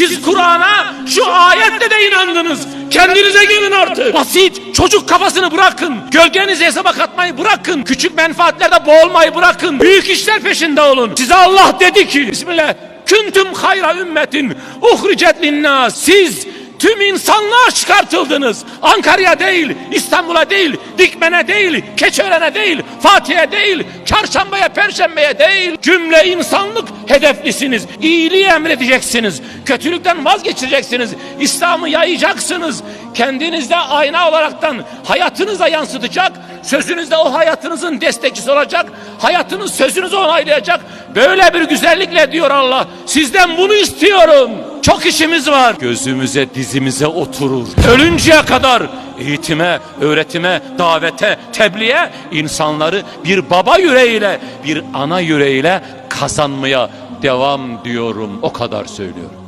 Siz Kur'an'a şu ayetle de inandınız. Kendinize gelin artık. Basit çocuk kafasını bırakın. Gölgenizi hesaba katmayı bırakın. Küçük menfaatlerde boğulmayı bırakın. Büyük işler peşinde olun. Size Allah dedi ki Bismillah. Küntüm hayra ümmetin uhricet linnas. Siz Tüm insanlığa çıkartıldınız. Ankara'ya değil, İstanbul'a değil, Dikmen'e değil, Keçören'e değil, Fatih'e değil, Çarşamba'ya, Perşembe'ye değil. Cümle insanlık hedeflisiniz. İyiliği emredeceksiniz. Kötülükten vazgeçireceksiniz. İslam'ı yayacaksınız. Kendinizde ayna olaraktan hayatınıza yansıtacak. Sözünüzde o hayatınızın destekçisi olacak. Hayatınız sözünüzü onaylayacak. Böyle bir güzellikle diyor Allah. Sizden bunu istiyorum. Çok işimiz var. Gözümüze dizimize oturur. Ölünceye kadar eğitime, öğretime, davete, tebliğe insanları bir baba yüreğiyle, bir ana yüreğiyle kazanmaya devam diyorum. O kadar söylüyorum.